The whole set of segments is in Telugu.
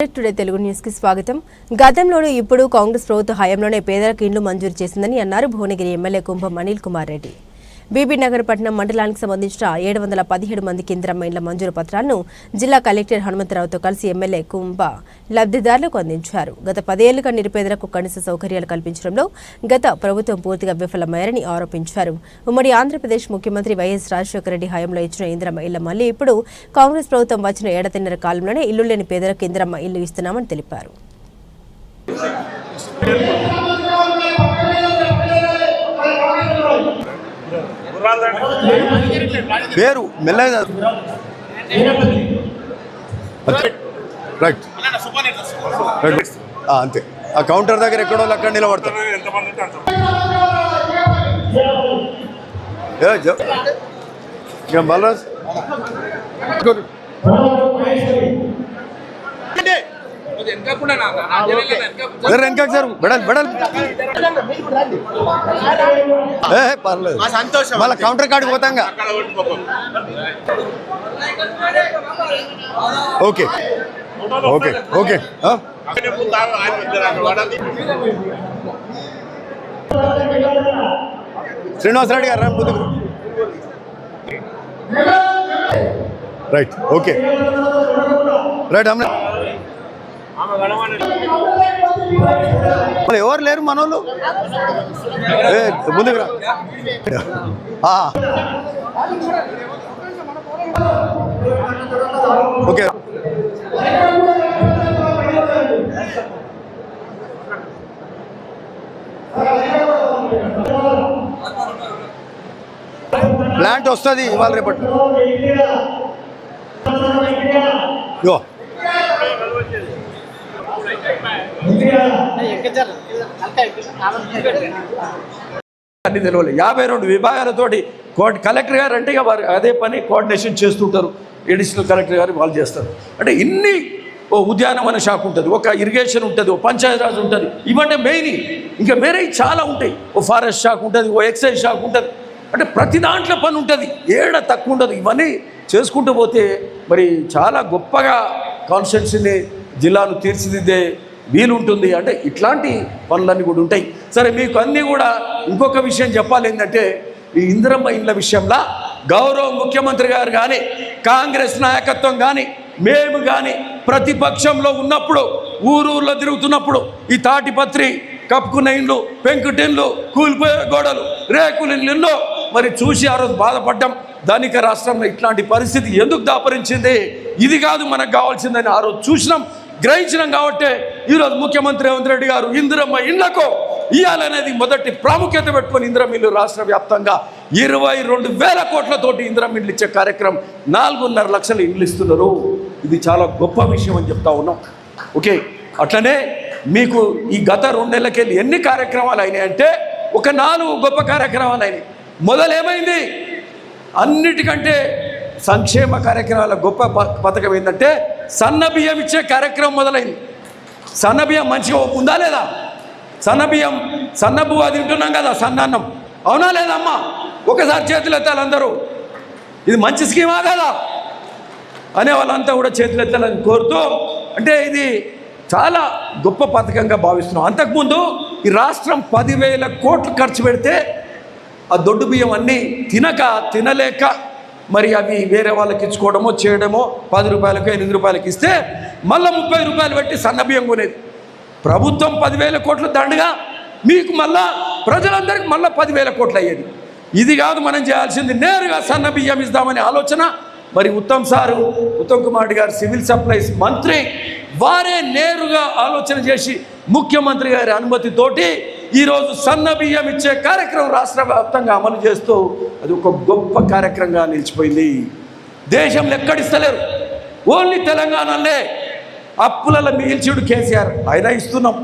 టుడే తెలుగు న్యూస్కి స్వాగతం. గతంలోనూ ఇప్పుడు కాంగ్రెస్ ప్రభుత్వ హయాంలోనే పేదలకు ఇండ్లు మంజూరు చేసిందని అన్నారు భువనగిరి ఎమ్మెల్యే కుంభం అనిల్ కుమార్ రెడ్డి. బీబీనగర్ పట్టణం మండలానికి సంబంధించిన ఏడు వందల పదిహేడు మందికి ఇందిరమ్మ ఇండ్ల మంజూరు పత్రాలను జిల్లా కలెక్టర్ హనుమంతరావుతో కలిసి ఎమ్మెల్యే కుంభ లబ్ధిదారులకు అందించారు. గత పదేళ్ళుగా నిరుపేదలకు కనీస సౌకర్యాలు కల్పించడంలో గత ప్రభుత్వం పూర్తిగా విఫలమయ్యారని ఆరోపించారు. ఉమ్మడి ఆంధ్రప్రదేశ్ ముఖ్యమంత్రి వైఎస్ రాజశేఖర రెడ్డి హయాంలో ఇచ్చిన ఇందిరమ్మ ఇళ్ళ మళ్ళీ ఇప్పుడు కాంగ్రెస్ ప్రభుత్వం వచ్చిన ఏడాదిన్నర కాలంలోనే ఇల్లు లేని పేదలకు ఇందిరమ్మ ఇల్లు ఇస్తున్నామని తెలిపారు. పేరు మెల్లగా రైట్ రైట్ ఆ, అంతే. ఆ కౌంటర్ దగ్గర ఎక్కడో అక్కడ నిలబడతారు. ఏ, జ- ఇక బలరాజ్? జర వెనకకి సార్. బెడల్ బెడల్ ఏ పర్లేదు. సంతోషం మళ్ళీ కౌంటర్ కాడికి పోతాంగా. Okay. Okay. Okay? Srinivas Reddy గారు ముందుకు రైట్ ఓకే రైట్ అమ్మ. ఎవరు లేరు మనోళ్ళు? ఏ ముందుకు ఓకే. ప్లాంట్ వస్తుంది ఇవాళ రేపటి. యో అన్ని తెలియలేదు యాభై రెండు విభాగాలతోటి కోటి కలెక్టర్ గారు అంటే వారు అదే పని కోఆర్డినేషన్ చేస్తుంటారు. ఎడిషనల్ కలెక్టర్ గారు వాళ్ళు చేస్తారు. అంటే ఇన్ని ఓ ఉద్యానవన శాఖ ఉంటుంది ఒక ఇరిగేషన్ ఉంటుంది ఓ పంచాయతీరాజ్ ఉంటుంది. ఇవన్నీ మెయిన్ ఇంకా వేరే చాలా ఉంటాయి. ఓ ఫారెస్ట్ శాఖ ఉంటుంది ఓ ఎక్సైజ్ శాఖ ఉంటుంది. అంటే ప్రతి దాంట్లో పని ఉంటుంది. ఏడ తక్కువ ఉండదు. ఇవన్నీ చేసుకుంటూ పోతే మరి చాలా గొప్పగా కాన్స్టిట్యున్సీని జిల్లాను తీర్చిదిద్దే వీలుంటుంది అంటే ఇట్లాంటి పనులన్నీ కూడా ఉంటాయి. సరే మీకు అన్నీ కూడా ఇంకొక విషయం చెప్పాలి ఏంటంటే ఈ ఇందిరమ్మ ఇండ్ల విషయంలో గౌరవ ముఖ్యమంత్రి గారు కానీ కాంగ్రెస్ నాయకత్వం కానీ మేము కానీ ప్రతిపక్షంలో ఉన్నప్పుడు ఊరూర్లో తిరుగుతున్నప్పుడు ఈ తాటిపత్రి కప్పుకున్న ఇండ్లు పెంకుటిండ్లు కూలిపోయే గోడలు రేకులు ఇల్లు మరి చూసి ఆ రోజు బాధపడ్డం. ధనిక రాష్ట్రంలో ఇట్లాంటి పరిస్థితి ఎందుకు దాపరించింది? ఇది కాదు మనకు కావాల్సిందని ఆ రోజు చూసినాం. గ్రహించినాం కాబట్టే ఈరోజు ముఖ్యమంత్రి రేవంత్ రెడ్డి గారు ఇందిరమ్మ ఇళ్ళకు ఇవ్వాలనేది మొదటి ప్రాముఖ్యత పెట్టుకొని ఇందిరం ఇల్లు రాష్ట్ర వ్యాప్తంగా ఇరవై రెండు వేల కోట్లతోటి ఇందిరం ఇల్లు ఇచ్చే కార్యక్రమం నాలుగున్నర లక్షలు ఇల్లు ఇస్తున్నారు. ఇది చాలా గొప్ప విషయం అని చెప్తా ఉన్నాం. ఓకే అట్లనే మీకు ఈ గత రెండు నెలలకెళ్ళి ఎన్ని కార్యక్రమాలు అయినాయంటే ఒక నాలుగు గొప్ప కార్యక్రమాలు అయినాయి. మొదలేమైంది అన్నిటికంటే సంక్షేమ కార్యక్రమాల గొప్ప ప- పథకం ఏంటంటే సన్న బియ్యం ఇచ్చే కార్యక్రమం మొదలైంది. సన్న బియ్యం మంచిగా ఉందా లేదా? సన్న బియ్యం సన్న అది తింటున్నాం కదా సన్నాన్నం. అవునా లేదమ్మా? ఒకసారి చేతులు ఎత్తాలి అందరూ. ఇది మంచి స్కీమా కదా? అనే వాళ్ళంతా కూడా చేతులు ఎత్తాలని కోరుతూ అంటే ఇది చాలా గొప్ప పథకంగా భావిస్తున్నాం. అంతకుముందు ఈ రాష్ట్రం పదివేల కోట్లు ఖర్చు పెడితే ఆ దొడ్డు బియ్యం అన్నీ తినక తినలేక మరి అవి వేరే వాళ్ళకి ఇచ్చుకోవడమో చేయడమో పది రూపాయలకు ఎనిమిది రూపాయలకి ఇస్తే మళ్ళీ ముప్పై రూపాయలు పెట్టి సన్నబియ్యం కొనేది. ప్రభుత్వం పదివేల కోట్లు దండగా మీకు మళ్ళా ప్రజలందరికీ మళ్ళీ పదివేల కోట్లు అయ్యేది. ఇది కాదు మనం చేయాల్సింది నేరుగా సన్న బియ్యం ఇద్దామనే ఆలోచన. మరి ఉత్తమ్ సారు ఉత్తమ్ కుమార్ గారు సివిల్ సప్లైస్ మంత్రి వారే నేరుగా ఆలోచన చేసి ముఖ్యమంత్రి గారి అనుమతితోటి ఈరోజు సన్న బియ్యం ఇచ్చే కార్యక్రమం రాష్ట్ర వ్యాప్తంగా అమలు చేస్తూ అది ఒక గొప్ప కార్యక్రమంగా నిలిచిపోయింది. దేశంలో ఎక్కడిస్తలేరు ఓన్లీ తెలంగాణలో అప్పులలో మిగిల్చుడు కేసీఆర్. అయినా ఇస్తున్నాం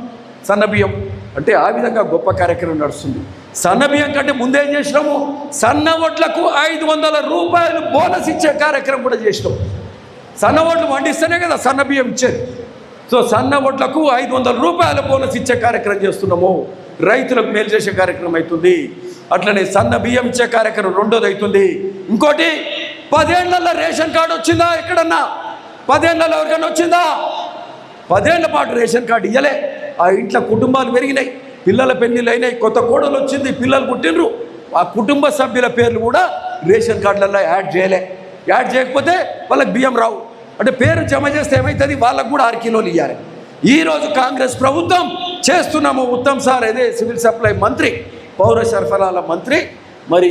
సన్న బియ్యం అంటే ఆ విధంగా గొప్ప కార్యక్రమం నడుస్తుంది. సన్న బియ్యం కంటే ముందేం చేసినాము? సన్న ఓట్లకు ఐదు వందల రూపాయలు బోనస్ ఇచ్చే కార్యక్రమం కూడా చేసినాం. సన్న ఓట్లు వండిస్తేనే కదా సన్న బియ్యం ఇచ్చేది. సో సన్న ఓట్లకు ఐదు వందల రూపాయల బోనస్ ఇచ్చే కార్యక్రమం చేస్తున్నాము. రైతులకు మేలు చేసే కార్యక్రమం అవుతుంది. అట్లనే సన్న బియ్యం ఇచ్చే కార్యక్రమం రెండోది అవుతుంది. ఇంకోటి పదేళ్ళలో రేషన్ కార్డు వచ్చిందా ఎక్కడన్నా? పదేళ్ళలో ఎవరికైనా వచ్చిందా? పదేళ్ళ పాటు రేషన్ కార్డు ఇయ్యలే. ఆ ఇంట్లో కుటుంబాలు పెరిగినాయి పిల్లల పెళ్ళిళ్ళు అయినాయి కొత్త కోడలు వచ్చింది పిల్లలు పుట్టినరు ఆ కుటుంబ సభ్యుల పేర్లు కూడా రేషన్ కార్డులలో యాడ్ చేయలే. యాడ్ చేయకపోతే వాళ్ళకి బియ్యం రావు. అంటే పేరు జమ చేస్తే ఏమవుతుంది వాళ్ళకు కూడా ఆరు కిలోలు ఇవ్వాలి ఈరోజు కాంగ్రెస్ ప్రభుత్వం చేస్తున్నాము. ఉత్తమ్ సార్ అదే సివిల్ సప్లై మంత్రి పౌర సరఫరాల మంత్రి. మరి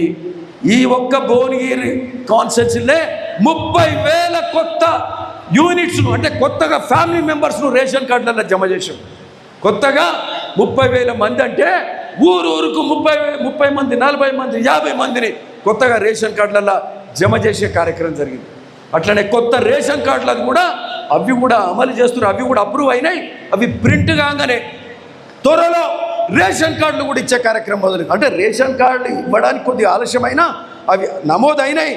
ఈ ఒక్క భువనగిరి కాన్స్టెన్సీలే ముప్పై వేల కొత్త యూనిట్స్ను అంటే కొత్తగా ఫ్యామిలీ మెంబర్స్ను రేషన్ కార్డులలో జమ చేసాం కొత్తగా ముప్పై వేల మంది అంటే ఊరు ఊరుకు ముప్పై ముప్పై మంది నలభై మంది యాభై మందిని కొత్తగా రేషన్ కార్డులలో జమ చేసే కార్యక్రమం జరిగింది. అట్లనే కొత్త రేషన్ కార్డులకు కూడా అవి కూడా అమలు చేస్తున్నారు అవి కూడా అప్రూవ్ అయినాయి అవి ప్రింట్ కాగానే త్వరలో రేషన్ కార్డులు కూడా ఇచ్చే కార్యక్రమం మొదలు అంటే రేషన్ కార్డులు ఇవ్వడానికి కొద్దిగా ఆలస్యమైనా అవి నమోదైనాయి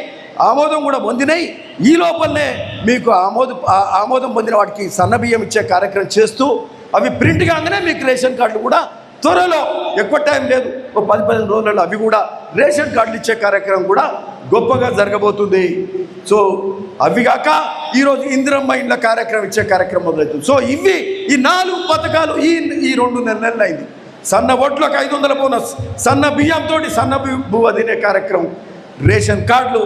ఆమోదం కూడా పొందినాయి ఈ లోపలనే మీకు ఆమోద ఆమోదం పొందిన వాటికి సన్నబియ్యం ఇచ్చే కార్యక్రమం చేస్తూ అవి ప్రింట్ కాగానే మీకు రేషన్ కార్డులు కూడా త్వరలో ఎక్కువ టైం లేదు ఒక పది పదిహేను రోజులలో అవి కూడా రేషన్ కార్డులు ఇచ్చే కార్యక్రమం కూడా గొప్పగా జరగబోతుంది. సో అవి కాక ఈరోజు ఇందిరమ్మ ఇండ్ల కార్యక్రమం ఇచ్చే కార్యక్రమం మొదలవుతుంది. సో ఇవి ఈ నాలుగు పథకాలు ఈ ఈ రెండు నెల నెలలు అయింది. సన్న ఓట్లకు ఐదు వందల బోనస్ సన్న బియ్యంతో సన్న బి- తినే కార్యక్రమం రేషన్ కార్డులు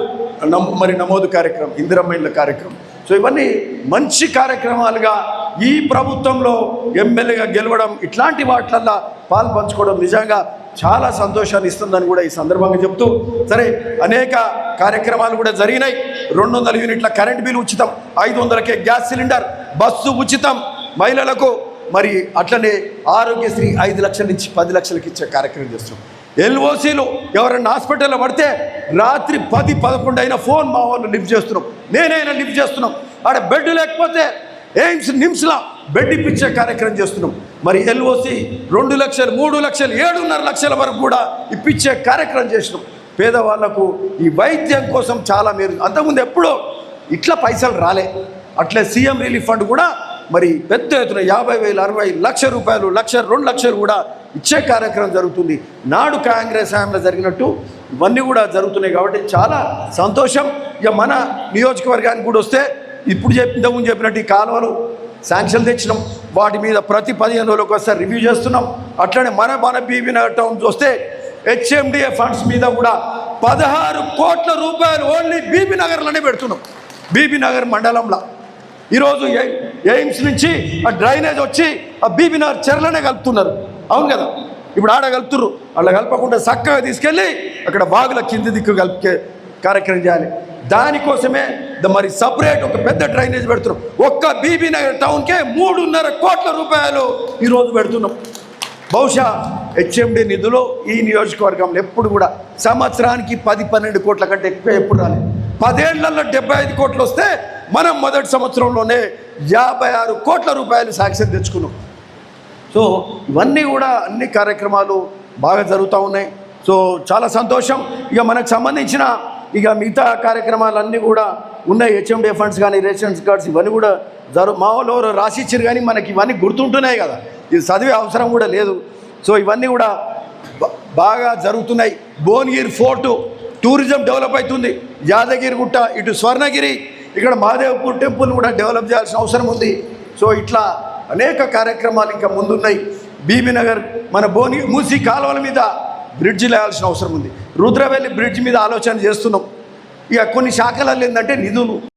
నమ్- మరి నమోదు కార్యక్రమం ఇందిరమ్మ ఇండ్ల కార్యక్రమం. సో ఇవన్నీ మంచి కార్యక్రమాలుగా ఈ ప్రభుత్వంలో ఎమ్మెల్యేగా గెలవడం ఇట్లాంటి వాటిలల్లో పాలు పంచుకోవడం నిజంగా చాలా సంతోషాన్ని ఇస్తుందని కూడా ఈ సందర్భంగా చెప్తూ సరే అనేక కార్యక్రమాలు కూడా జరిగినాయి. రెండు వందల యూనిట్ల కరెంట్ బిల్ ఉచితం. ఐదు వందలకే గ్యాస్ సిలిండర్ బస్సు ఉచితం. మహిళలకు మరి అట్లనే ఆరోగ్యశ్రీ ఐదు లక్షల నుంచి పది లక్షలకి ఇచ్చే కార్యక్రమం చేస్తున్నాం. ఎల్ఓసీలు ఎవరైనా హాస్పిటల్లో పడితే రాత్రి పది పదకొండు అయినా ఫోన్ మా వాళ్ళు లిఫ్ట్ చేస్తున్నాం. నేనైనా లిఫ్ట్ చేస్తున్నాం. ఆడ బెడ్ లేకపోతే ఎయిమ్స్ నిమ్స్లా బెడ్ ఇప్పించే కార్యక్రమం చేస్తున్నాం. మరి ఎల్ఓసి రెండు లక్షలు మూడు లక్షలు ఏడున్నర లక్షల వరకు కూడా ఇప్పించే కార్యక్రమం చేసినాం పేదవాళ్ళకు ఈ వైద్యం కోసం చాలా మీరు అంతకుముందు ఎప్పుడో ఇట్లా పైసలు రాలే. అట్లే సీఎం రిలీఫ్ ఫండ్ కూడా మరి పెద్ద ఎత్తున యాభై వేలు అరవై లక్ష రూపాయలు లక్ష రెండు లక్షలు కూడా ఇచ్చే కార్యక్రమం జరుగుతుంది. నాడు కాంగ్రెస్ హయాంలో జరిగినట్టు ఇవన్నీ కూడా జరుగుతున్నాయి కాబట్టి చాలా సంతోషం. ఇక మన నియోజకవర్గానికి కూడా వస్తే ఇప్పుడు చెప్పిన ముందు చెప్పినట్టు ఈ కాలువలు శాంక్షన్ తెచ్చినాం. వాటి మీద ప్రతి పదిహేను రోజులకు ఒకసారి రివ్యూ చేస్తున్నాం. అట్లనే మన మన బీబీ నగర్ టౌన్ చూస్తే హెచ్ఎండిఏ ఫండ్స్ మీద కూడా పదహారు కోట్ల రూపాయలు ఓన్లీ బీబీ నగర్లోనే పెడుతున్నాం. బీబీ నగర్ మండలంలో. ఈరోజు ఎయిమ్స్ నుంచి ఆ డ్రైనేజ్ వచ్చి ఆ బీబీ నగర్ చెర్లనే కలుపుతున్నారు. అవును కదా? ఇప్పుడు ఆడ కలుపుతురు అలా కలపకుండా చక్కగా తీసుకెళ్ళి అక్కడ బాగుల కింది దిక్కు కలిపే కార్యక్రమం చేయాలి. దానికోసమే మరి సపరేట్ ఒక పెద్ద డ్రైనేజ్ పెడుతున్నాం. ఒక్క బీబీ నగర్ టౌన్కే మూడున్నర కోట్ల రూపాయలు ఈరోజు పెడుతున్నాం. బహుశా హెచ్ఎండి నిధులు ఈ నియోజకవర్గంలో ఎప్పుడు కూడా సంవత్సరానికి పది పన్నెండు కోట్ల కంటే ఎక్కువ ఎప్పుడు రాలేదు. పదేళ్ళలో డెబ్బై ఐదు కోట్లు వస్తే మనం మొదటి సంవత్సరంలోనే యాభై ఆరు కోట్ల రూపాయలు సాక్ష్యం తెచ్చుకున్నాం. సో ఇవన్నీ కూడా అన్ని కార్యక్రమాలు బాగా జరుగుతూ ఉన్నాయి. సో చాలా సంతోషం. ఇక మనకు సంబంధించిన ఇక మిగతా కార్యక్రమాలన్నీ కూడా ఉన్నాయి. హెచ్ఎండే ఫండ్స్ కానీ రేషన్స్ కార్డ్స్ ఇవన్నీ కూడా జరు మా వాళ్ళు ఎవరో రాసిచ్చారు కానీ మనకి ఇవన్నీ గుర్తుంటున్నాయి కదా. ఇది చదివే అవసరం కూడా లేదు. సో ఇవన్నీ కూడా బాగా జరుగుతున్నాయి. భువనగిరి ఫోర్టు టూరిజం డెవలప్ అవుతుంది. యాదగిరి గుట్ట ఇటు స్వర్ణగిరి ఇక్కడ మహాదేవ్పూర్ టెంపుల్ కూడా డెవలప్ చేయాల్సిన అవసరం ఉంది. సో ఇట్లా అనేక కార్యక్రమాలు ఇంకా ముందున్నాయి. బీబీనగర్ మన బోని మూసి కాలువల మీద బ్రిడ్జ్ లేయాల్సిన అవసరం ఉంది. రుద్రవెల్లి బ్రిడ్జ్ మీద ఆలోచన చేస్తున్నాం. ఇక కొన్ని శాఖలలో ఏంటంటే నిధులు.